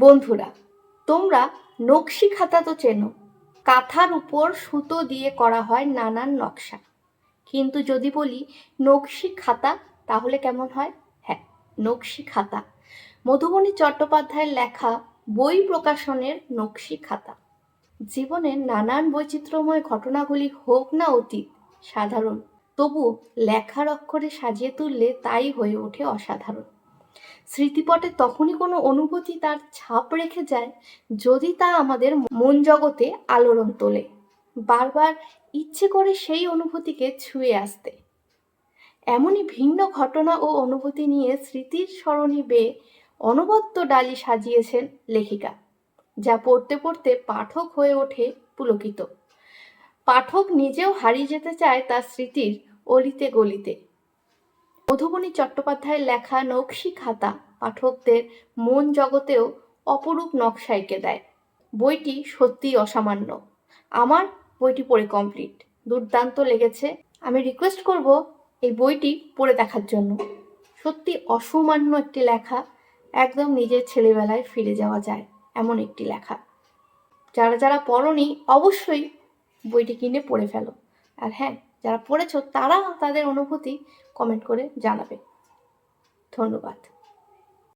বন্ধুরা, তোমরা নকশি খাতা তো চেনো। কাঁথার উপর সুতো দিয়ে করা হয় নানান নকশা। কিন্তু যদি বলি নকশি খাতা, তাহলে কেমন হয়? হ্যাঁ নকশি খাতা। মধুবনী চট্টোপাধ্যায়ের লেখা বই প্রকাশনের নকশি খাতা। জীবনের নানান বৈচিত্র্যময় ঘটনাগুলি হোক না অতীত, সাধারণ তবু লেখার অক্ষরে সাজিয়ে তুললে তাই হয়ে ওঠে অসাধারণ। স্মৃতিপটে তখনই কোনো অনুভূতি তার ছাপ রেখে যায় যদি তা আমাদের মন জগতে আলোড়ন তোলে। বারবার ইচ্ছে করে সেই অনুভূতিকে ছুঁয়ে আসতে। এমনই ভিন্ন ঘটনা ও অনুভূতি নিয়ে স্মৃতির স্মরণী বেয়ে অনবদ্য ডালি সাজিয়েছেন লেখিকা, যা পড়তে পড়তে পাঠক হয়ে ওঠে পুলকিত। পাঠক নিজেও হারিয়ে যেতে চায় তার স্মৃতির অলিতে গলিতে। মধুবনী চট্টোপাধ্যায়ের লেখা নকশি খাতা পাঠকদের মন জগতেও অপরূপ নকশা এঁকে দেয়। বইটি সত্যিই অসামান্য। আমার বইটি পড়ে কমপ্লিট দুর্দান্ত লেগেছে। আমি রিকোয়েস্ট করব এই বইটি পড়ে দেখার জন্য। সত্যি অসামান্য একটি লেখা। একদম নিজের ছেলেবেলায় ফিরে যাওয়া যায় এমন একটি লেখা। যারা যারা পড়নি, অবশ্যই বইটি কিনে পড়ে ফেলো। আর হ্যাঁ যারা পড়েছ তারা তাদের অনুভূতি কমেন্ট করে জানাবে। ধন্যবাদ।